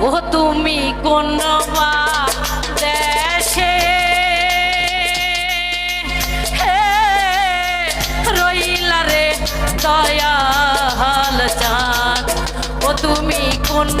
ও তুমি কোন দেশে? রইলা রে দয়াল চাঁদ। ও তুমি কোন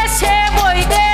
দেশে বই দেশে